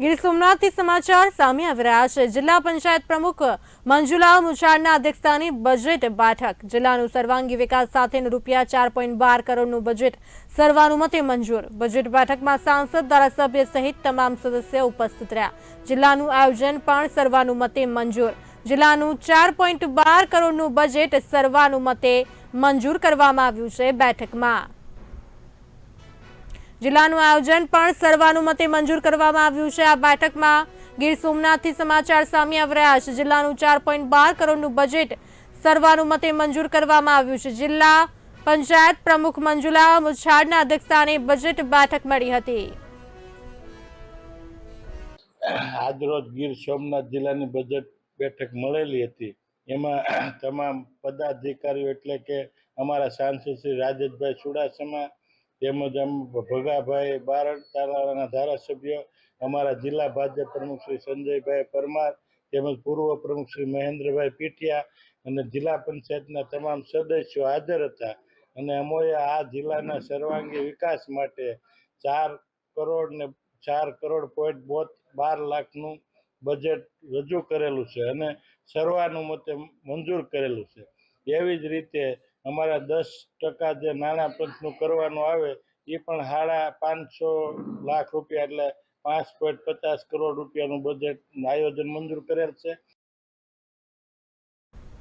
ગીર સોમનાથથી સમાચાર સામે આવી રહ્યા છે. જિલ્લા પંચાયત પ્રમુખ મંજુલા મુછાડના અધ્યક્ષતાની બજેટ બેઠક. જિલ્લાનું સર્વાંગી વિકાસ સાથેનું રૂપિયા ચાર પોઈન્ટ બાર કરોડનું બજેટ સર્વાનુમતે મંજૂર. બજેટ બેઠકમાં સાંસદ, ધારાસભ્ય સહિત તમામ સદસ્યો ઉપસ્થિત રહ્યા. જિલ્લાનું આયોજન પણ સર્વાનુમતે મંજૂર. જિલ્લાનું ચાર પોઈન્ટ બાર કરોડનું બજેટ સર્વાનુમતે મંજૂર કરવામાં આવ્યું છે બેઠકમાં. જિલ્લાનું આયોજન પણ સર્વાનુમતે મંજૂર કરવામાં આવ્યું છે. આ બેઠકમાં ગીર સોમનાથથી સમાચાર સામે આવી રહ્યા છે જિલ્લાનું ચાર કરોડનું બજેટ સર્વાનુમતે મંજૂર કરવામાં આવ્યું છે. જિલ્લા પંચાયત પ્રમુખ મંજુલા મુછાડના અધ્યક્ષસ્થાને બજેટ બેઠક મળી હતી. આજરોજ ગીર સોમનાથ જિલ્લાની બજેટ બેઠક મળેલી હતી. એમાં તમામ પદાધિકારીઓ એટલે કે અમારા સાંસદ શ્રી રાજેશભાઈ ચુડાસમા તેમજ આમ ભગાભાઈ બારડ તાલાળાના ધારાસભ્ય, અમારા જિલ્લા ભાજપ પ્રમુખ શ્રી સંજયભાઈ પરમાર, તેમજ પૂર્વ પ્રમુખ શ્રી મહેન્દ્રભાઈ પીઠિયા અને જિલ્લા પંચાયતના તમામ સદસ્યો હાજર હતા. અને અમોએ આ જિલ્લાના સર્વાંગી વિકાસ માટે ચાર કરોડ ને ચાર કરોડ પોઈન્ટ બોત બાર લાખનું બજેટ રજૂ કરેલું છે અને સર્વાનુમતે મંજૂર કરેલું છે. એવી જ રીતે અમારા દસ ટકા જે નાણાં પંચનું કરવાનું આવે, એ પણ સાડા પાંચસો લાખ રૂપિયા એટલે પાંચ પોઈન્ટ પચાસ કરોડ રૂપિયાનું બજેટ આયોજન મંજૂર કરેલ છે.